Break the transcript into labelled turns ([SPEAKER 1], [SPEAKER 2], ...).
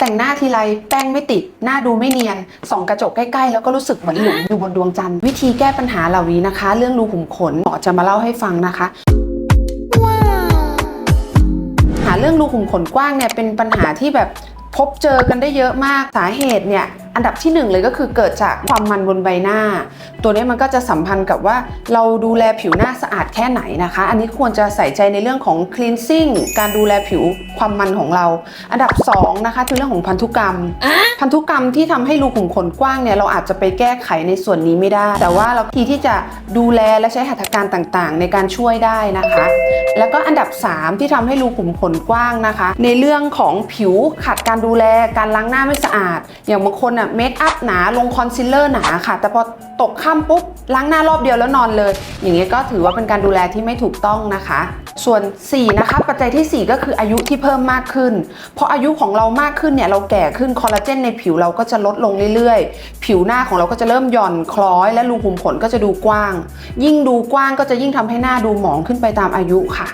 [SPEAKER 1] แต่งหน้าทีไรแป้งไม่ติด หน้าดูไม่เนียน ส่องกระจกใกล้ๆ แล้วก็รู้สึกเหมือนหลุมอยู่บนดวงจันทร์ วิธีแก้ปัญหาเหล่านี้นะคะ เรื่องรูขุมขนหมอจะมาเล่าให้ฟังนะคะหาเรื่องรูขุมขนกว้างเนี่ยเป็นปัญหาที่แบบพบเจอกันได้เยอะมากสาเหตุเนี่ย อันดับที่หนึ่งเลยก็คือเกิดจากความมันบนใบหน้า ตัวนี้มันก็จะสัมพันธ์กับว่าเราดูแลผิวหน้าสะอาดแค่ไหนนะคะ อันนี้ควรจะใส่ใจในเรื่องของ cleansing การดูแลผิวความมันของเรา อันดับสองนะคะคือเรื่องของพันธุกรรม พันธุกรรมที่ทำให้รูขุมขนกว้างเนี่ยเราอาจจะไปแก้ไขในส่วนนี้ไม่ได้ แต่ว่าเราทีที่จะดูแลและใช้หัตถการต่างๆ ในการช่วยได้นะคะ แล้วก็อันดับ 3 ที่ทำให้รูขุมขนกว้างนะคะ ในเรื่องของผิวขาดการดูแลการล้างหน้าไม่สะอาด อย่างบางคนอะเมคอัพหนาลงคอนซีลเลอร์หนาค่ะ แต่พอตกค่ำปุ๊บล้างหน้ารอบเดียวแล้วนอนเลย อย่างนี้ยก็ถือว่าเป็นการดูแลที่ไม่ถูกต้องนะคะ ส่วน 4 นะคะ ปัจจัยทีสี่ 4 ก็คืออายุที่เพิ่มมากขึ้น เพราะอายุของเรามากขึ้นเนี่ยเราแก่ขึ้นคอลลาเจนในผิวเราก็จะลดลงเรื่อยๆ ผิวหน้าของเราก็จะเริ่มหย่อนคล้อย และรูขุมขนก็จะดูกว้าง ยิ่งดูกว้างก็จะยิ่งทำให้หน้าดูหมองขึ้นไปตามอายุค่ะ